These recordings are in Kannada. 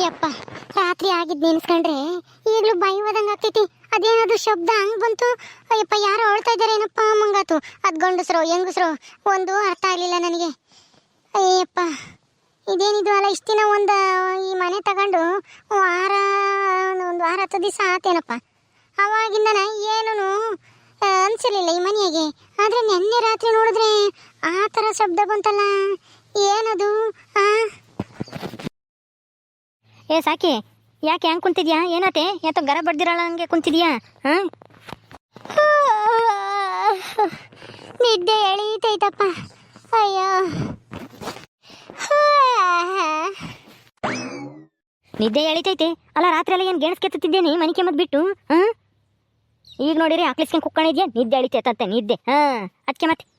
ಯಪ್ಪ, ರಾತ್ರಿ ಆಗಿದ್ ನೆನ್ಸ್ಕೊಂಡ್ರೆ ಈಗಲೂ ಹೋದಂಗ ಆಗ್ತೈತಿ. ಅದೇನಾದ್ರು ಶಬ್ದ ಹಂಗ್ ಬಂತು? ಅಯ್ಯಪ್ಪ, ಯಾರೋ ಅಳ್ತಾ ಏನಪ್ಪ ಮಂಗಾತು? ಅದ್ ಗಂಡಸ್ರು, ಹೆಂಗಸ್ರು? ಒಂದು ಅರ್ಥ ಆಗ್ಲಿಲ್ಲ ನನಗೆ. ಅಯ್ಯಪ್ಪ, ಇದೇನಿದು ಅಲ್ಲ, ಇಷ್ಟ ದಿನ ಒಂದು ಈ ಮನೆ ತಗೊಂಡು ವಾರ, ಒಂದು ವಾರ ಹತ್ತು ದಿವಸ ಆತೇನಪ್ಪ. ಅವಾಗಿಂದನ ಏನೂ ಅನ್ಸಿರ್ಲಿಲ್ಲ ಈ ಮನೆಗೆ. ಆದ್ರೆ ನಿನ್ನೆ ರಾತ್ರಿ ನೋಡಿದ್ರೆ ಆ ಥರ ಶಬ್ದ ಬಂತಲ್ಲ. ಏನದು? ಆ? ಏ, ಸಾಕಿ. ಯಾಕೆ ಹೆಂಗೆ ಕುಂತಿದ್ಯಾ? ಏನತೆ? ಯಾತೋ ಗರ ಬಡ್ದಿರಲ್ಲ ಹಂಗೆ ಕುಂತಿದ್ಯಾ? ಹಾಂ? ನಿದ್ದೆ ಎಳೀತೈತಪ್ಪ. ಅಯ್ಯೋ. ನಿದ್ದೆ ಎಳಿತೈತೆ. ಅಲ್ಲ, ರಾತ್ರಿ ಎಲ್ಲ ಏನು ಗೆಣಸ್ ಕೆತ್ತಿದ್ದೇನೆ ಮನಿಕೆ ಮದ್ ಬಿಟ್ಟು, ಹಾಂ? ಈಗ ನೋಡಿರಿ, ಆಕ್ಲಿಸ್ಕೊಂಡು ಕುಕ್ಕಣಿದ್ಯಾ? ನಿದ್ದೆ ಎಳಿತೈತಂತೆ, ನಿದ್ದೆ. ಹಾಂ ಅದಕ್ಕೆ ಮತ್ತೆ.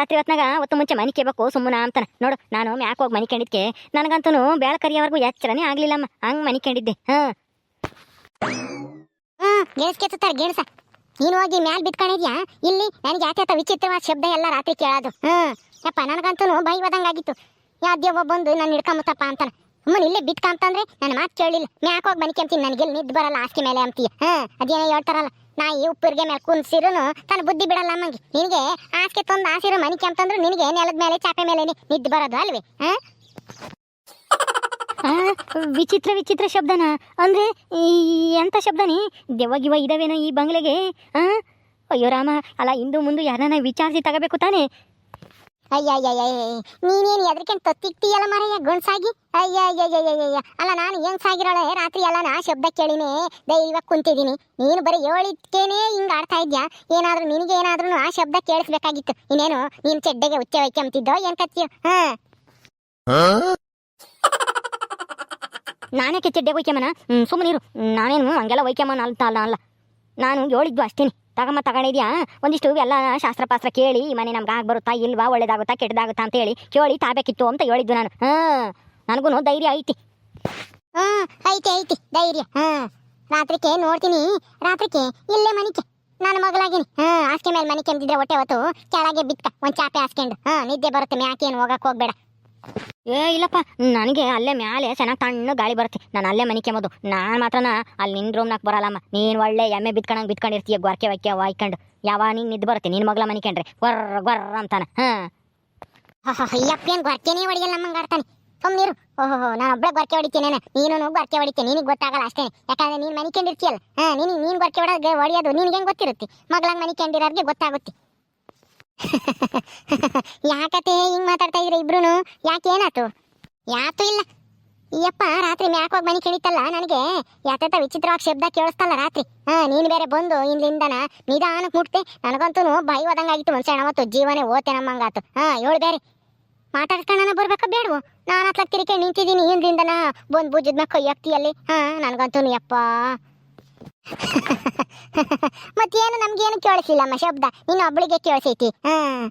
ರಾತ್ರಿ ಹೊತ್ನಾಗ ಒತ್ತು ಮುಂಚೆ ಮನೆ ಕೇಬೇಕು ಸುಮ್ಮನ ಅಂತಾನೆ. ನೋಡು, ನಾನು ಮ್ಯಾಕ್ ಹೋಗಿ ಮನೆ ಕಂಡಿದ್ಕೆ ನನಗಂತೂ ಬೇಳ ಕರಿಯವರೆಗೂ ಎಚ್ಚರನೇ ಆಗ್ಲಿಲ್ಲಮ್ಮ. ಹಂಗೆ ಮನೆ ಕಂಡಿದ್ದೆ ಹಾಂ. ನೀನು ಹೋಗಿ ಮ್ಯಾಲ್ ಬಿತ್ಕೊಂಡಿದ್ಯಾ ಇಲ್ಲಿ ನನಗೆ ಯಾಕೆ ವಿಚಿತ್ರವಾದ ಶಬ್ದ ಎಲ್ಲ ರಾತ್ರಿ ಕೇಳೋದು. ಹ್ಮ್. ಯಪ್ಪ ನನಗಂತೂ ಬೈ ಬದಂಗಾಗಿತ್ತು ಯಾವ್ದೇವೋ ಬಂದು ನಾನು ಹಿಡ್ಕೊಂಬತ್ತಪ್ಪ ಅಂತಾನೆ. ಅಮ್ಮನ ಇಲ್ಲೇ ಬಿತ್ಕೊಂತಂದ್ರೆ ನನ್ನ ಮಾತು ಕೇಳಿಲ್ಲ. ಮ್ಯಾಕ್ ಹೋಗಿ ಮನಿಕಂತೀನಿ ನನಗೆ ನಿದ್ದು ಬರಲ್ಲ, ಆಸ್ತಿ ಮೇಲೆ ಅಂತೀಯ. ಹ್ಮ್ ಅದೇನೋ ಹೇಳ್ತಾರಲ್ಲ. ನಾಯಿ ಉಪ್ಪಿರ್ಗೆ ಮೇಲೆ ಕುನ್ಸಿರುನು ತನ್ನ ಬುದ್ಧಿ ಬಿಡಲ್ಲ ಅಮ್ಮಂಗೆ ನಿನಗೆ ಹಾಸಿಗೆ ತಂದು ಆಸಿರು ಮನಿಕೆ ಅಂತಂದ್ರೆ ನಿನಗೆ ನೆಲದ ಮೇಲೆ, ಚಾಪೆ ಮೇಲೆ ನಿದ್ದು ಬರೋದು ಅಲ್ವೇ ವಿಚಿತ್ರ ವಿಚಿತ್ರ ಶಬ್ದನ? ಅಂದ್ರೆ ಎಂತ ಶಬ್ದನಿ? ದೆವ್ವ ಗಿವ ಇದಾವೇನೋ ಈ ಬಂಗ್ಲೆಗೆ ಅಯ್ಯೋ ರಾಮ, ಅಲ್ಲ ಇಂದು ಮುಂದೆ ಯಾರನ್ನ ವಿಚಾರಿಸಿ ತಗೋಬೇಕು ತಾನೇ? ಅಯ್ಯಯ್ಯಯ್ಯ ನೀನೇನು ಎದ್ರಕೇನು ತೊತ್ತಿಕ್ತೀಯಲ್ಲ ಮಾರಯ್ಯ ಗಂಡ್ಸಾಗಿ ಅಯ್ಯಯ್ಯಯ್ಯಯ್ಯ ಅಲ್ಲ ನಾನು ಹೆಂಗ್ಸಾಗಿರೋಳೆ ರಾತ್ರಿ ಎಲ್ಲ ನಾ ಶಬ್ದ ಕೇಳಿನೇ ದೈವ ಕುಂತಿದ್ದೀನಿ ನೀನು ಬರೀ ಹೇಳಿದ್ಕೇನೆ ಹಿಂಗೆ ಆಡ್ತಾ ಇದ್ಯಾ ಏನಾದ್ರೂ ನಿನಗೆ ಏನಾದ್ರೂ ಆ ಶಬ್ದ ಕೇಳಿಸ್ಬೇಕಾಗಿತ್ತು ಇನ್ನೇನು ನೀನು ಚೆಡ್ಡೆಗೆ ಉಚ್ಚ ವೈಕ್ಯಂತಿದ್ದೋ ಏನ್ ಕತ್ತಿಯ ಹಾ ನಾನೇ ಕೆಚ್ಚಿಡ್ಡೆ ಒಯ್ಕೆಮನ ಸುಮ್ಮನಿರು ನಾನೇನು ಹಂಗೆಲ್ಲ ಅಂತ ಅಲ್ಲ ಅಲ್ಲ ನಾನು ಹೇಳಿದ್ದು ಅಷ್ಟೇನಿ ತಗಮ್ಮ ತಗೊಂಡಿದ್ಯಾ? ಒಂದಿಷ್ಟು ಎಲ್ಲ ಶಾಸ್ತ್ರ ಪಾಸ್ತ್ರ ಕೇಳಿ, ಈ ಮನೆ ನಮ್ಗೆ ಆಗಿ ಬರುತ್ತಾ ಇಲ್ವಾ, ಒಳ್ಳೇದಾಗುತ್ತಾ, ಕೆಟ್ಟದಾಗುತ್ತಾ ಅಂತ ಹೇಳಿ ಕೇಳಿ ತಾಬೇಕಿತ್ತು ಅಂತ ಹೇಳಿದ್ದು ನಾನು. ಹಾಂ ನನಗೂ ಧೈರ್ಯ ಐತಿ. ಹಾ, ಐತಿ ಐತಿ, ಧೈರ್ಯ. ಹಾ, ರಾತ್ರಿಕೆ ನೋಡ್ತೀನಿ. ರಾತ್ರಿಕೆ, ಇಲ್ಲೇ ಮನಿಕೆ ನಾನು ಮಗಳಾಗಿನಿ. ಹಾಂ, ಹಾಸಿಗೆ ಮೇಲೆ ಮನಿಕೆ ಅಂತಿದ್ರೆ ಹೊಟ್ಟೆ ಹೊತ್ತು ಕೆಳಗೆ ಬಿತ್ತ ಒಂದು ಚಾಪೆ ಹಾಸ್ಕೊಂಡು ಹಾಂ, ನಿದ್ದೆ ಬರುತ್ತೆ, ಮ್ಯಾಕೇನು ಹೋಗಕ್ಕೆ ಹೋಗ್ಬೇಡ. ಏ, ಇಲ್ಲಪ್ಪ, ನನಗೆ ಅಲ್ಲೇ ಮ್ಯಾಲೆ ಚೆನ್ನಾಗಿ ತಣ್ಣ ಗಾಳಿ ಬರುತ್ತೆ. ನಾನು ಅಲ್ಲೇ ಮನೆ ಕೆಮ್ಮೋದು ನಾನು ಮಾತ್ರನ ಅಲ್ಲಿ ನಿನ್ನ ರೂಮ್ನಾಗ ಬರಲ್ಲಮ್ಮ. ನೀನು ಒಳ್ಳೆ ಎಮ್ಮೆ ಬಿತ್ಕೊಂಡಂಗೆ ಬಿತ್ಕೊಂಡಿರ್ತೀಯ ಗೊರ್ಕೆ ವೈಕೆ ವಾಯ್ಕೊಂಡು. ಯಾವ ನೀನು ನಿದ್ದು ಬರುತ್ತೆ? ನಿನ್ನ ಮಗಳ ಮನೆ ಕಂಡ್ರೆ. ಗೊರ್ರ ಗೊರ್ರ ಅಂತಾನೆ. ಹಾಂ. ಅಯ್ಯಪ್ಪೇನು ಗೊರ್ಕೆನೇ ಹೊಡಿಯಲ್ಲ ನಮ್ಮಂಗೆ ಆಡ್ತಾನೆ. ಸುಮ್ಮನಿರು ಓಹೋ ನಾನು ಒಬ್ಬಳೆ ಗೊರ್ಕೆ ಹೊಡಿತೀನಿ ನೀನು. ಗೊರ್ಕೆ ಹೊಡಿತೀನಿ ನಿನಗೆ ಗೊತ್ತಾಗಲ್ಲ ಅಷ್ಟೇ. ಯಾಕಂದ್ರೆ ನೀನು ಮನಿಕೊಂಡಿರ್ತೀಯಲ್ಲ ಹಾಂ, ನೀನು ನೀನು ಗೊರ್ಕೆ ಹೊಡೋದು ಹೊಡಿಯೋದು ನಿನಗೆ ಹೆಂಗೆ ಗೊತ್ತಿರುತ್ತೆ? ಮಗಳಂಗೆ ಮನಿಕೊಂಡಿರೋರಿಗೆ ಗೊತ್ತಾಗುತ್ತೆ. ಯಾಕತೆ ಹಿಂಗ್ ಮಾತಾಡ್ತಾ ಇದ್ರೆ ಇಬ್ರು ಯಾಕೆ ಏನಾತು ಯಾತು ಇಲ್ಲ. ಯಪ್ಪ, ರಾತ್ರಿ ಮ್ಯಾಕ್ ಹೋಗ್ ಮನೆ ಕೇಳಿತಲ್ಲ ನನಗೆ? ಯಾತ ವಿಚಿತ್ರವಾಗಿ ಶಬ್ದ ಕೇಳಿಸ್ತಲ್ಲ ರಾತ್ರಿ. ಹಾ, ನೀನ್ ಬೇರೆ ಬಂದು ಇಲ್ಲಿಂದನ ನಿಧಾನಕ್ಕೆ ಮುಟ್ತೆ ನನಗಂತೂ ಬಾಯಿ ಹೋದಂಗಾಗಿತ್ತು ಮನುಷ್ಯಣ ಮತ್ತು ಜೀವನೇ ಓತೆ ನಮ್ಮಂಗಾತು ಹಾ ಏಳು ಬೇರೆ. ಮಾತಾಡ್ಕೊಂಡನ ಬರ್ಬೇಕ ಬೇಡವು? ನಾನು ಹತ್ಲಕ್ ತಿರುಕೆ ನಿಂತಿದ್ದೀನಿ ಹಿಂದಿಂದನ ಬಂದು ಬುಜ್ಜದ ಮ್ಯಾಕ ಕೈ ಹಾ ನನಗಂತೂ ಯಪ್ಪ. ಮತ್ತೇನು ನಮ್ಗೇನು ಕೇಳಿಸಿಲ್ಲಮ್ಮ ಶಬ್ದ. ನೀನು ಒಬ್ಳಿಗೆ ಕೇಳಿಸೈತಿ. ಹಾ.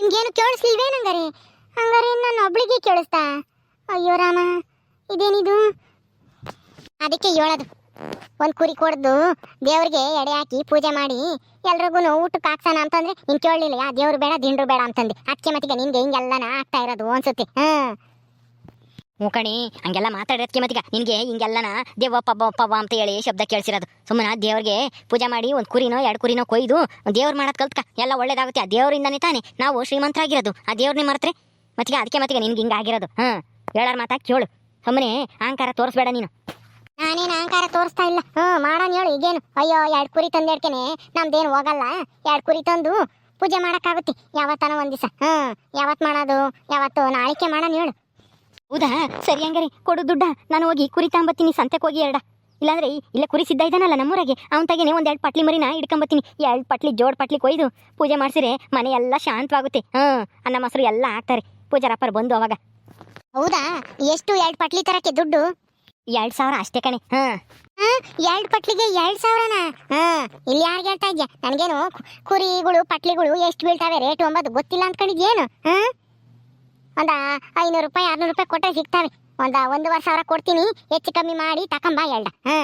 ನಿಮ್ಗೇನು ಕೇಳಿಸ್ಲಿಲ್ವೇನು ಹಂಗಾರೆ ಹಂಗಾರೆ ನಾನು ಒಬ್ಳಿಗೆ ಕೇಳಿಸ್ತಾ? ಅಯ್ಯೋ ರಾಮ, ಇದೇನಿದು? ಅದಕ್ಕೆ ಹೇಳೋದು. ಒಂದು ಕುರಿ ಕೊಡ್ದು ದೇವ್ರಿಗೆ ಎಡೆ ಹಾಕಿ ಪೂಜೆ ಮಾಡಿ ಎಲ್ರಿಗೂ ಊಟಕ್ಕೆ ಹಾಕ್ಸೋಣ ಅಂತಂದ್ರೆ ನೀನು ಕೇಳಲಿಲ್ಲ. ಯಾ, ದೇವ್ರು ಬೇಡ, ದಿಂಡ್ರು ಬೇಡ ಅಂತಂದು. ಅದಕ್ಕೆ ಮತ್ತಿಗೆ ನಿನ್ಗೆ ಹಿಂಗೆಲ್ಲನ ಆಗ್ತಾ ಇರೋದು ಅನ್ಸುತ್ತೆ. ಹಾಂ. ಮೂಕಣಿ ಹಂಗೆಲ್ಲ ಮಾತಾಡೋದಕ್ಕೆ ಮತ್ತೀಗ ನಿನಗೆ ಹಿಂಗೆಲ್ಲನ ದೇವ ಪಬ್ಬ ಪಬ್ಬ ಅಂತ ಹೇಳಿ ಶಬ್ದ ಕೇಳಿಸಿರೋದು. ಸುಮ್ಮನೆ ದೇವ್ರಿಗೆ ಪೂಜೆ ಮಾಡಿ ಒಂದು ಕುರಿನೋ, ಎರಡು ಕುರಿನೋ ಕೊಯ್ದು ದೇವ್ರು ಮಾಡೋದು ಕಲ್ತ್ಕ. ಎಲ್ಲ ಒಳ್ಳೇದಾಗುತ್ತೆ, ಆ ದೇವರಿಂದನೇ ತಾನೆ ನಾವು ಶ್ರೀಮಂತರಾಗಿರೋದು. ಆ ದೇವ್ರನ್ನೇ ಮರೆತ್ರೆ ಮತ್ತಿಗೆ ಅದಕ್ಕೆ ಮತ್ತಿಗೆ ನಿನ್ಗೆ ಹಿಂಗೆ ಆಗಿರೋದು. ಹಾಂ ಹೇಳಾರ ಮಾತಾ ಕೇಳು. ಸುಮ್ಮನೆ ಅಹಂಕಾರ ತೋರಿಸ್ಬೇಡ ನೀನು. ನಾನೇನು ಅಹಂಕಾರ ತೋರಿಸ್ತಾ ಇಲ್ಲ. ಹ್ಞೂ ಮಾಡೋಣ ಹೇಳು ಈಗೇನು. ಅಯ್ಯೋ, ಎರಡು ಕುರಿ ತಂದೇಡ್ಕೆನೆ ನಮ್ದೇನು ಹೋಗಲ್ಲ. ಎರಡು ಕುರಿ ತಂದು ಪೂಜೆ ಮಾಡೋಕ್ಕಾಗುತ್ತೆ ಯಾವತ್ತನ ಒಂದು ದಿವಸ. ಹ್ಞೂ ಯಾವತ್ತು ಮಾಡೋದು, ಯಾವತ್ತು ನಾಳಿಕೆ ಮಾಡೋಣ ಹೇಳು. ಹೌದಾ? ಸರಿ ಹಂಗಾರೆ ಕೊಡು ದುಡ್ಡ. ನಾನು ಹೋಗಿ ಕುರಿ ತಾಂಬತ್ತೀನಿ ಸಂತೆಗೆ ಹೋಗಿ ಎರಡ. ಇಲ್ಲಾಂದ್ರೆ ಇಲ್ಲ ಕುರಿ ಸಿದ್ಧ ಇದ್ದಾನಲ್ಲ ನಮ್ಮೂರಾಗೆ. ಅವನ ತಾಗೇನೆ ಒಂದು ಎರಡು ಪಟ್ಲಿ ಮರಿನ ಹಿಡ್ಕೊಂಬತ್ತೀನಿ. ಎರಡು ಪಟ್ಲಿ ಜೋಡ್ ಪಟ್ಲಿ ಕೊಯ್ದು ಪೂಜೆ ಮಾಡಿಸಿರೆ ಮನೆ ಎಲ್ಲ ಶಾಂತವಾಗುತ್ತೆ. ಹಾಂ ಅನ್ನ ಮೊಸರು ಎಲ್ಲ ಹಾಕ್ತಾರೆ. ಪೂಜಾರಪ್ಪರು ಬಂದು ಅವಾಗ. ಹೌದಾ? ಎಷ್ಟು ಎರಡು ಪಟ್ಲಿ ತರಕ್ಕೆ ದುಡ್ಡು? ಎರಡು ಸಾವಿರ ಅಷ್ಟೇ ಕಣೆ. ಹಾ ಎರಡು ಪಟ್ಲಿಗೆ ಎರಡು ಸಾವಿರನಾ? ಹಾ ಇಲ್ಲಿ ಯಾರು ಹೇಳ್ತಾ ಇದ್ಯಾ? ನನಗೇನು ಕುರಿಗಳು ಪಟ್ಲಿಗಳು ಎಷ್ಟು ಬೀಳ್ತಾವೆ ರೇಟ್ ಒಂಬತ್ತು ಗೊತ್ತಿಲ್ಲ ಅಂದ್ಕೊಂಡಿದ್ಯೇನು? ಹಾ ಒಂದ ಐನೂರು ರೂಪಾಯಿ, ಆರ್ನೂರು ರೂಪಾಯಿ ಕೊಟ್ಟರೆ ಸಿಗ್ತಾವೆ. ಒಂದ ಒಂದೂವರೆ ಸಾವಿರ ಕೊಡ್ತೀನಿ, ಹೆಚ್ಚು ಕಮ್ಮಿ ಮಾಡಿ, ತಕೊಂಬ ಎಲ್ಡ. ಹಾ.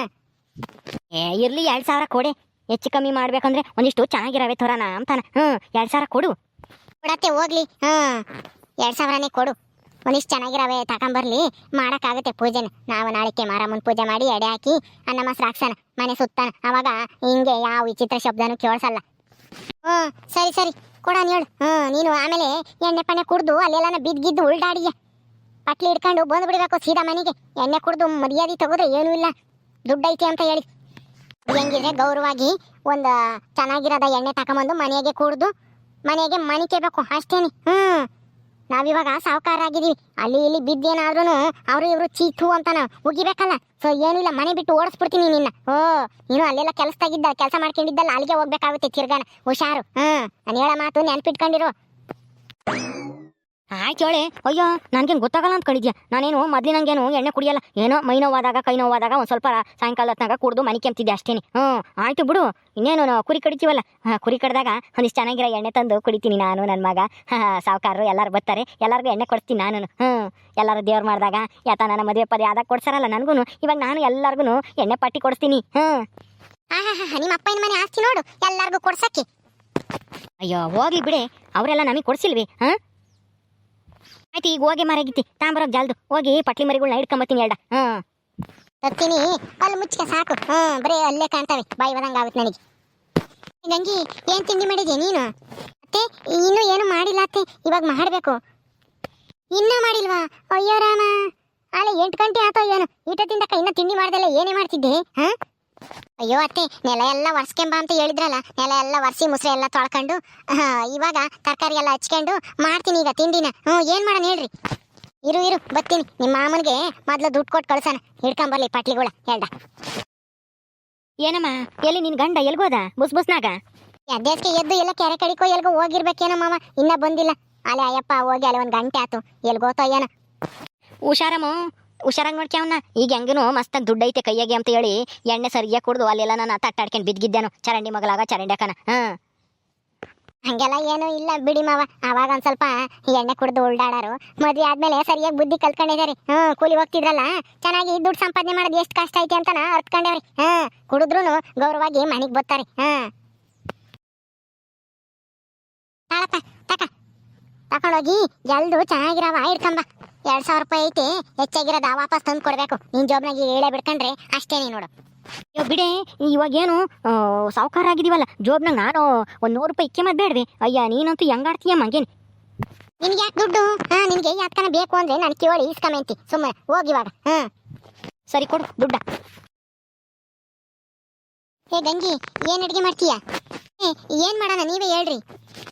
ಏ, ಇರಲಿ, ಎರಡು ಸಾವಿರ ಕೊಡಿ. ಹೆಚ್ಚು ಕಮ್ಮಿ ಮಾಡ್ಬೇಕಂದ್ರೆ ಒಂದಿಷ್ಟು ಚೆನ್ನಾಗಿರವೆ ತೋರಣ ಅಂತಾನೆ. ಹ್ಞೂ, ಎರಡು ಸಾವಿರ ಕೊಡು. ಕೊಡತ್ತೆ, ಹೋಗ್ಲಿ. ಹಾ ಎರಡು ಸಾವಿರನೇ ಕೊಡು. ಒಂದಿಷ್ಟು ಚೆನ್ನಾಗಿರವೆ ತಗೊಂಬರ್ಲಿ ಮಾಡೋಕ್ಕಾಗುತ್ತೆ ಪೂಜೆನ. ನಾವು ನಾಳೆಕ್ಕೆ ಮಾರಮ್ಮನ ಪೂಜೆ ಮಾಡಿ ಎಡೆ ಹಾಕಿ ಅನ್ನ ಹಾಕ್ಸೋಣ ಮನೆ ಸುತ್ತಾನ. ಅವಾಗ ಹಿಂಗೆ ಯಾವ ವಿಚಿತ್ರ ಶಬ್ದನೂ ಕೇಳಿಸಲ್ಲ. ಹ್ಞೂ, ಸರಿ ಸರಿ. ಕೊಡೋಣ ಹೇಳು. ಹ್ಞೂ ನೀನು ಆಮೇಲೆ ಎಣ್ಣೆ ಪಣ್ಣೆ ಕುಡ್ದು ಅಲ್ಲೆಲ್ಲ ಬಿದ್ದಿದ್ದು ಉಲ್ಡಾಡಿಯ ಪಟ್ಲಿ ಇಟ್ಕೊಂಡು ಬಂದು ಬಿಡಬೇಕು ಸೀದಾ ಮನೆಗೆ. ಎಣ್ಣೆ ಕುಡ್ದು ಮರ್ಯಾದೆ ತಗೋದ್ರೆ ಏನೂ ಇಲ್ಲ. ಐತಿ ಅಂತ ಹೇಳಿ. ಹೆಂಗಿದ್ರೆ ಗೌರವಾಗಿ ಒಂದು ಚೆನ್ನಾಗಿರೋದ ಎಣ್ಣೆ ತಗೊಂಬಂದು ಮನೆಗೆ ಕುಡ್ದು ಮನೆಗೆ ಮಣಿಕೇಬೇಕು ಅಷ್ಟೇನಿ. ಹ್ಮ್. ನಾವಿವಾಗ ಸಾವುಕಾರ ಆಗಿದೀವಿ ಅಲ್ಲಿ ಇಲ್ಲಿ ಬಿದ್ದೇನಾದ್ರೂ ಅವರು ಇವರು ಚೀತು ಅಂತಾನ ಉಗಿಬೇಕಲ್ಲ. ಸೊ ಏನಿಲ್ಲ, ಮನೆ ಬಿಟ್ಟು ಓಡಿಸ್ಬಿಡ್ತೀನಿ ನಿನ್ನ. ಓ, ನೀನು ಅಲ್ಲೆಲ್ಲ ಕೆಲಸದಾಗಿದ್ದ, ಕೆಲಸ ಮಾಡ್ಕೊಂಡಿದ್ದಲ್ಲ, ಅಲ್ಲಿಗೆ ಹೋಗ್ಬೇಕಾಗುತ್ತೆ ತಿರ್ಗಾನ. ಹುಷಾರು. ಹ್ಞೂ ನಾನು ಹೇಳೋ ಮಾತು ನೆನ್ಪಿಟ್ಕೊಂಡಿರು. ಆಯ್ತು ಹೇಳಿ ಅಯ್ಯೋ ನನ್ಗೇನು ಗೊತ್ತಾಗಲ್ಲ ಅಂತ ಕಂಡಿದ್ಯಾ? ನಾನೇನು ಮೊದ್ಲಿನಂಗೇನು ಎಣ್ಣೆ ಕುಡಿಯಲ್ಲ? ಏನೋ ಮೈ ನೋವಾದಾಗ ಕೈ ನೋವಾದಾಗ ಒಂದು ಸ್ವಲ್ಪ ಸಾಯಂಕಾಲ ಹೊತ್ನಾಗ ಕುಡ್ದು ಮನೆ ಕೆಮ್ತಿದ್ದೆ ಅಷ್ಟೇನೆ. ಹ್ಞೂ ಆಯ್ತು ಬಿಡು. ಇನ್ನೇನು ಕುರಿ ಕಡಿತೀವಲ್ಲ? ಹಾ, ಕುರಿ ಕಡ್ದಾಗ ಒಂದಿಷ್ಟು ಚೆನ್ನಾಗಿರೋ ಎಣ್ಣೆ ತಂದು ಕುಡಿತೀನಿ ನಾನು ನನ್ನ ಮಗ. ಸಾವುಕಾರರು ಎಲ್ಲರೂ ಬರ್ತಾರೆ. ಎಲ್ಲರಿಗೂ ಎಣ್ಣೆ ಕೊಡ್ತೀನಿ ನಾನು ಹ್ಞೂ ಎಲ್ಲರೂ ದೇವ್ರು ಮಾಡಿದಾಗ ಯಾತ ನನ್ನ ಮದುವೆ ಪದೇ ಆದಾಗ ಕೊಡ್ಸಾರಲ್ಲ ನನಗೂ ಇವಾಗ ನಾನು ಎಲ್ಲರಿಗೂ ಎಣ್ಣೆ ಪಟ್ಟಿ ಕೊಡಿಸ್ತೀನಿ. ಹ್ಞೂ. ನಿಮ್ಮ ಅಪ್ಪನ ಮನೆ ಆಸ್ತಿ ನೋಡು. ಎಲ್ಲಾರ್ಗೂ ಕೊಡ್ಸಕ್ಕೆ. ಅಯ್ಯೋ ಹೋಗಿ ಬಿಡೆ. ಅವರೆಲ್ಲ ನಮಗೆ ಕೊಡ್ಸಿಲ್ವಿ? ಹಾಂ? ಆಯ್ತು, ಈಗ ಹೋಗಿ ಮರಗಿತ್ತಿ ತಾಂಬರೋಗ್ ಜಲ್ದು. ಹೋಗಿ ಪಟ್ಲಿ ಮರಿಗಳನ್ನ ಹಿಡ್ಕೊಂಬತ್ತೀನಿ ಎರಡ ಹಾಂ ತರ್ತೀನಿ ಅಲ್ಲಿ ಮುಚ್ಚಿಗೆ ಸಾಕು. ಹ್ಮ್, ಬರೀ ಅಲ್ಲೇ ಕಾಣ್ತವೆ. ಬಾಯಿ ಬದಂಗ ಆಗುತ್ತೆ ನನಗೆ. ನಂಗಿ, ಏನ್ ತಿಂಡಿ ಮಾಡಿದ್ಯಾ ನೀನು? ಅತ್ತೆ, ಇನ್ನೂ ಏನು ಮಾಡಿಲ್ಲ ಅತ್ತೆ. ಇವಾಗ ಮಾಡಬೇಕು. ಇನ್ನೂ ಮಾಡಿಲ್ವಾ? ಅಯ್ಯೋ, ರಾಮ. ಅಲ್ಲ ಎಂಟು ಗಂಟೆ ಆತೋ ಏನು. ಈಟದಿಂದ ಇನ್ನೂ ತಿಂಡಿ ಮಾಡ್ದಲ್ಲ ಏನೇ ಮಾಡ್ತಿದ್ದೆ, ಹಾ? ಅಯ್ಯೋ ಅತ್ತೆ ನೆಲ ಎಲ್ಲ ಒರ್ಸ್ಕೆಂಬ ಅಂತ ಹೇಳಿದ್ರಲ್ಲ ನೆಲ ಎಲ್ಲ ಒರ್ಸಿ ಮುಸ್ರೆ ಎಲ್ಲ ತೊಳ್ಕೊಂಡು ಇವಾಗ ತರಕಾರಿ ಎಲ್ಲ ಹಚ್ಕೊಂಡು ಮಾಡ್ತೀನಿ ಈಗ ತಿಂಡಿನ. ಹ್ಞೂ ಏನು ಮಾಡೋಣ ಹೇಳ್ರಿ? ಇರು ಇರು ಬರ್ತೀನಿ. ನಿಮ್ಮ ಮಾಮನಿಗೆ ಮೊದ್ಲು ದುಡ್ಡು ಕೊಟ್ಟು ಕಳ್ಸೋಣ. ಹಿಡ್ಕೊಂಬರ್ಲಿ ಪಟ್ಲಿಗಳ ಹೇಳ್ದ. ಏನಮ್ಮ ಎಲ್ಲಿ ನಿನ್ ಗಂಡ ಎಲ್ಗೋದ ಬುಸ್ ಬುಸ್ನಾಗ? ಅದೇಸ್ಗೆ ಎದ್ದು ಎಲ್ಲ ಕೆರೆ ಕಡಿಕೋ ಎಲ್ಗೋ ಹೋಗಿರ್ಬೇಕೇನೋ ಮಾಮ ಇನ್ನ ಬಂದಿಲ್ಲ. ಅಲೆ ಅಯ್ಯಪ್ಪ ಹೋಗಿ ಅಲ್ಲಿ ಒಂದ್ ಗಂಟೆ ಆತು. ಎಲ್ಗೋತೋ ಏನ. ಹುಷಾರಮ್ಮ ಹುಷಾರಾಗಿ ನೋಡ್ಕ್ಯಾವನ್ನ ಈಗ ಹೆಂಗನು ಮಸ್ತಾಗಿ ದುಡ್ಡು ಐತೆ ಕೈಯಾಗೆ ಅಂತ ಹೇಳಿ ಎಣ್ಣೆ ಸರಿಯಾಗಿ ಕುಡ್ದು ಅಲ್ಲೆಲ್ಲ ನಾನು ತಟ್ಟಾಡ್ಕೊಂಡು ಬಿದ್ದಿದ್ದೇನು. ಚರಂಡಿ ಮಗಲಾಗ ಚರಂಡಿ ಹಾಕನ ಹಾಂ. ಹಂಗೆಲ್ಲ ಏನೂ ಇಲ್ಲ ಬಿಡಿ ಮಾವ. ಅವಾಗ ಒಂದು ಸ್ವಲ್ಪ ಎಣ್ಣೆ ಕುಡ್ದು ಉಲ್ಡಾಡಾರು. ಮದುವೆ ಆದ್ಮೇಲೆ ಸರಿಯಾಗಿ ಬುದ್ಧಿ ಕಲ್ತ್ಕೊಂಡಿದ್ದಾರೆ. ಹ್ಞೂ ಕೂಲಿ ಹೋಗ್ತಿದ್ರಲ್ಲ? ಚೆನ್ನಾಗಿ ದುಡ್ಡು ಸಂಪಾದನೆ ಮಾಡೋದು ಎಷ್ಟು ಕಷ್ಟ ಐತೆ ಅಂತ ಅರ್ತ್ಕೊಂಡವ್ರಿ. ಹಾ ಕುಡಿದ್ರು ಗೌರವಾಗಿ ಮನೆಗೆ ಬರ್ತಾರೆ ಹಾಂ. ತಾಳಪ್ಪ, ತಕ. ಚೆನ್ನಾಗಿರವ ಇಡ್ಕೊಂಬ ಎರಡ್ ಸಾವಿರ ರೂಪಾಯಿ ಐತಿ ಹೆಚ್ಚಾಗಿರೋದ ವಾಪಸ್ ತಂದು ಕೊಡ್ಬೇಕು. ನಿನ್ ಜಾಬ್ನಾಗ ಹೇಳೇ ಬಿಡ್ಕೊಂಡ್ರೆ ಅಷ್ಟೇನೆ ನೋಡು. ಅಯ್ಯೋ ಬಿಡೆ ಇವಾಗೇನು ಸಾವುಕಾರ ಆಗಿದೀವಲ್ಲ ಜೋಬ್ನಾಗ ನಾನು ಒಂದ್ ನೂರು ರೂಪಾಯಿ ಇಕ್ಕೆ ಬೇಡ್ರಿ ಅಯ್ಯ ನೀನಂತೂ ಹೆಂಗಾಡ್ತೀಯ ಮಂಗೇನು ನಿನ್ಗೆ ಯಾಕೆ ದುಡ್ಡು? ಹಾ ನಿನ್ಗೆ ಯಾಕನ ಬೇಕು ಅಂದ್ರೆ ನಾನು ಕೇಳಿ ಇಸ್ಕೊಂಬಂತಿ ಸುಮ್ಮನೆ ಹೋಗಿ ಇವಾಗ. ಹಾ. ಸರಿ ಕೊಡು ದುಡ್ಡ. ಹೇ ಗಂಗಿ ಏನ್ ಅಡಿಗೆ ಮಾಡ್ತೀಯ? ಏನ್ ಮಾಡೋಣ ನೀವೇ ಹೇಳ್ರಿ.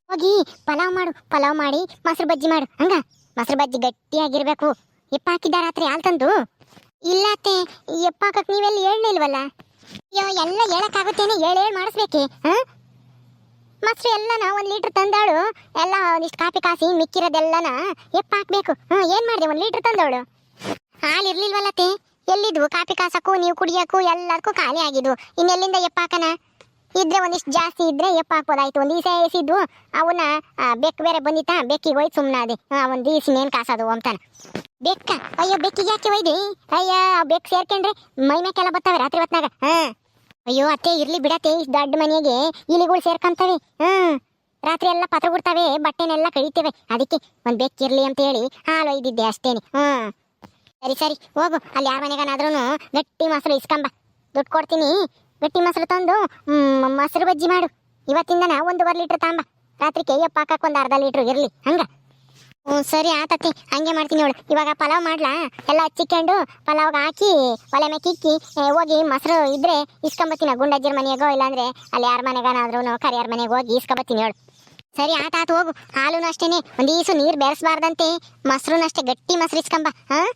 ಹೋಗಿ ಪಲಾವ್ ಮಾಡು ಪಲಾವ್ ಮಾಡಿ ಮೊಸರು ಬಜ್ಜಿ ಮಾಡು ಹಂಗ? ಮೊಸರು ಬಜ್ಜಿ ಗಟ್ಟಿಯಾಗಿರ್ಬೇಕು. ಎಪ್ಪ ಹಾಕಿದ್ದ ರಾತ್ರಿ ಹಾಲು ತಂದು. ಇಲ್ಲ ಅತ್ತೆ ಎಪ್ಪ ಹಾಕಕ್ ನೀವೆಲ್ಲಿ ಹೇಳ್ಲಿಲ್ವಲ್ಲ ಅಯ್ಯೋ, ಎಲ್ಲ ಹೇಳಕ್ಕಾಗುತ್ತೇನೆ ಹೇಳಿ ಹೇಳಿ ಮಾಡಿಸ್ಬೇಕೆ, ಹಾ? ಮೊಸರು ಎಲ್ಲನ ಒಂದ್ ಲೀಟರ್ ತಂದಾಳು. ಎಲ್ಲ ಒಂದಿಷ್ಟು ಕಾಫಿ ಕಾಸಿ ಮಿಕ್ಕಿರೋದೆಲ್ಲನ ಎಪ್ಪ ಹಾಕ್ಬೇಕು. ಹ್ಮ್ ಏನ್ ಮಾಡಿದೆ ಒಂದ್ ಲೀಟರ್ ತಂದವಳು? ಹಾಲು ಇರ್ಲಿಲ್ವಲ್ಲತ್ತೆ ಎಲ್ಲಿದ್ವು? ಕಾಫಿ ಕಾಸಕ್ಕೂ, ನೀವು ಕುಡಿಯಕ್ಕೂ, ಎಲ್ಲದಕ್ಕೂ ಖಾಲಿ ಆಗಿದ್ವು. ಇನ್ನೆಲ್ಲಿಂದ ಎಪ್ಪ ಹಾಕನ? ಇದ್ರೆ ಒಂದಿಷ್ಟು ಜಾಸ್ತಿ ಇದ್ರೆ ಎಪ್ಪ ಹಾಕ್ಬೋದಾಯ್ತು. ಒಂದು ಈಸೆ ಎಸಿದ್ವು, ಅವನ್ನ ಬೆಕ್ಕು ಬೇರೆ ಬಂದಿತ್ತಾ? ಬೆಕ್ಕಿಗೆ ಹೋಯ್ತು ಸುಮ್ಮನಾದೆ ಒಂದು ಈಸಿ ಮೇನ್ ಕಾಸದು ಅಂತಾನೆ. ಬೆಕ್ಕ? ಅಯ್ಯೋ, ಬೆಕ್ಕಿಗೆ ಯಾಕೆ ಒಯ್ದಿ? ಅಯ್ಯೋ ಬೆಕ್ಕು ಸೇರ್ಕೊಂಡ್ರೆ ಮೈ ಮೇಕೆಲ್ಲ ಬರ್ತಾವೆ ರಾತ್ರಿ ಹೊತ್ನಾಗ. ಹಾ. ಅಯ್ಯೋ, ಅತ್ತೆ ಇರ್ಲಿ ಬಿಡತ್ತೆ, ಇಷ್ಟು ದೊಡ್ಡ ಮನೆಗೆ ಇಲಿಗಳು ಸೇರ್ಕೊಂತವೆ. ಹ್ಮ್ ರಾತ್ರಿ ಎಲ್ಲ ಪತ್ರ ಬಿಡ್ತಾವೆ ಬಟ್ಟೆನೆಲ್ಲ ಕಳಿತೇವೆ. ಅದಕ್ಕೆ ಒಂದು ಬೆಕ್ಕಿರ್ಲಿ ಅಂತ ಹೇಳಿ ಹಾಲು ಒಯ್ದಿದ್ದೆ ಅಷ್ಟೇನೆ. ಹ್ಮ್ ಸರಿ ಸರಿ, ಹೋಗು. ಅಲ್ಲಿ ಯಾರ ಮನೆಗಾನಾದ್ರೂ ಗಟ್ಟಿ ಮೊಸರು ಇಸ್ಕೊಂಬ. ದುಡ್ಡು ಕೊಡ್ತೀನಿ. ಗಟ್ಟಿ ಮೊಸರು ತಂದು ಮೊಸರು ಬಜ್ಜಿ ಮಾಡು. ಇವತ್ತಿಂದನ ಒಂದೂವರೆ ಲೀಟ್ರ್ ತಾಂಬ. ರಾತ್ರಿ ಕೆಯ್ಯಪ್ಪ ಹಾಕಕ್ ಒಂದು ಅರ್ಧ ಲೀಟ್ರ್ ಇರ್ಲಿ. ಹಂಗ? ಹ್ಞೂ ಸರಿ, ಆತತಿ. ಹಂಗೆ ಮಾಡ್ತೀನಿ ನೋಡು. ಇವಾಗ ಪಲಾವ್ ಮಾಡ್ಲಾ? ಎಲ್ಲ ಹಚ್ಚಿಕೊಂಡು ಪಲಾವ್ಗೆ ಹಾಕಿ, ಒಲೆ ಮೇಲೆ ಕಿಕ್ಕಿ ಹೋಗಿ ಮೊಸರು ಇದ್ರೆ ಇಸ್ಕೊಂಬತ್ತೀನಿ ಗುಂಡಜ್ಜರ ಮನೆಗೋ ಇಲ್ಲಾಂದ್ರೆ ಅಲ್ಲಿ ಯಾರ ಮನೆಗನಾದ್ರೂ ಕರಿಯಾರ ಮನೆಗೆ ಹೋಗಿ ಇಸ್ಕೊಂಬತ್ತೀನಿ ಹೇಳು ಸರಿ, ಆತ, ಆತು, ಹೋಗು. ಹಾಲುನು ಅಷ್ಟೇನೆ. ಒಂದೀಸು ನೀರು ಬೆರೆಸಬಾರ್ದಂತೆ. ಮೊಸರುನು ಅಷ್ಟೇ. ಗಟ್ಟಿ ಮೊಸರು ಇಸ್ಕೊಂಬ, ಹಾಂ?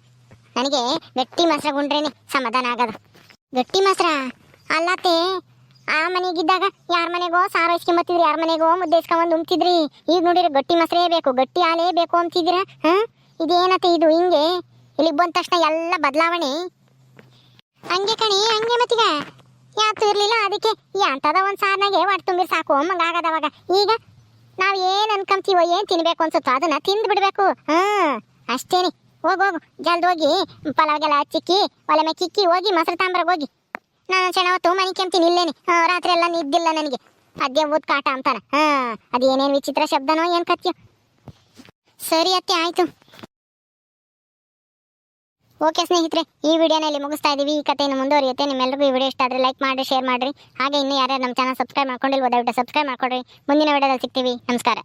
ನನಗೆ ಗಟ್ಟಿ ಮೊಸರು ಗುಂಡ್ರೇನೆ ಸಮಾಧಾನ ಆಗೋದು. ಗಟ್ಟಿ ಮೊಸರ? ಅಲ್ಲತ್ತೆ ಆ ಮನೆಗಿದ್ದಾಗ ಯಾರ ಮನೆಗೋ ಸಾರು ಇಸ್ಕೊಂಬತ್ತಿದ್ರಿ ಯಾರ ಮನೆಗೋ ಮುದ್ದೆ ಇಸ್ಕೊಂಬಂದು ಉಮ್ತಿದ್ರಿ ಈಗ ನೋಡಿದ್ರೆ ಗಟ್ಟಿ ಮೊಸರೇ ಬೇಕು, ಗಟ್ಟಿ ಹಾಲೇ ಬೇಕು ಅಂತಿದ್ರ ಹಾ? ಇದೇನತ್ತೆ ಇದು ಹಿಂಗೆ? ಇಲ್ಲಿಗೆ ಬಂದ ತಕ್ಷಣ ಎಲ್ಲ ಬದಲಾವಣೆ. ಹಂಗೆ ಕಣಿ, ಹಂಗೆ ಮತ್ತೀಗ? ಯಾತು ಇರ್ಲಿಲ್ಲ, ಅದಕ್ಕೆ ಎಂತದ ಒಂದ್ ಸಾರ್ನಾಗೆ ಒಟ್ಟು ತುಂಬಿರ್ ಸಾಕು ಅಮ್ಮಂಗ ಆಗದವಾಗ ಈಗ ನಾವ್ ಏನ್ ಅನ್ಕೊಂತೀವೋ ಏನ್ ತಿನ್ಬೇಕು ಅನ್ಸುತ್ತೋ ಅದನ್ನ ತಿಂದು ಬಿಡಬೇಕು. ಹಾ, ಅಷ್ಟೇನೆ. ಹೋಗ್ ಹೋಗು, ಜಲ್ದಿ ಹೋಗಿ, ಪಲಾವ್ಗೆಲ್ಲ ಹಚ್ಚಿಕ್ಕಿ, ಒಲೆ ಮೇಲೆ ಕಿಕ್ಕಿ ಹೋಗಿ, ಮೊಸರು ತಾಂಬ್ರಾಗ ಹೋಗಿ. ನಾನು ಹೊತ್ತು ಮನೆ ಕೆಮ್ತೀನಿ, ಇಲ್ಲೇನೆ. ರಾತ್ರಿ ಎಲ್ಲ ನಿದ್ದಿಲ್ಲ ನನಗೆ. ಅದೇ ಊದ್ ಕಾಟ ಅಂತಾನ. ಹಾ ಅದೇನೇನ್ ವಿಚಿತ್ರ ಶಬ್ದನೋ ಏನ್ ಕತ್ಯ ಸರಿ ಅತ್ತೆ, ಆಯ್ತು. ಓಕೆ ಸ್ನೇಹಿತರೆ, ಈ ವಿಡಿಯೋನ ಇಲ್ಲಿ ಮುಗಿಸ್ತಾ ಇದೀವಿ. ಈ ಕಥೆಯನ್ನು ಮುಂದುವರಿಯುತ್ತೆ. ನಿಮ್ಮೆಲ್ಲರಿಗೂ ಈ ವಿಡಿಯೋ ಇಷ್ಟ ಆದರೆ ಲೈಕ್ ಮಾಡಿ ಶೇರ್ ಮಾಡಿರಿ. ಹಾಗೆ ಇನ್ನೂ ಯಾರ್ಯಾರು ನಮ್ಮ ಚಾನಲ್ ಸಬ್ಸ್ಕ್ರೈಬ್ ಮಾಡ್ಕೊಂಡಿಲ್ವೋ, ದಯವಿಟ್ಟು ಸಬ್ಸ್ಕ್ರೈಬ್ ಮಾಡ್ಕೊಡ್ರಿ. ಮುಂದಿನ ವಿಡಿಯೋದಲ್ಲಿ ಸಿಗ್ತೀವಿ. ನಮಸ್ಕಾರ.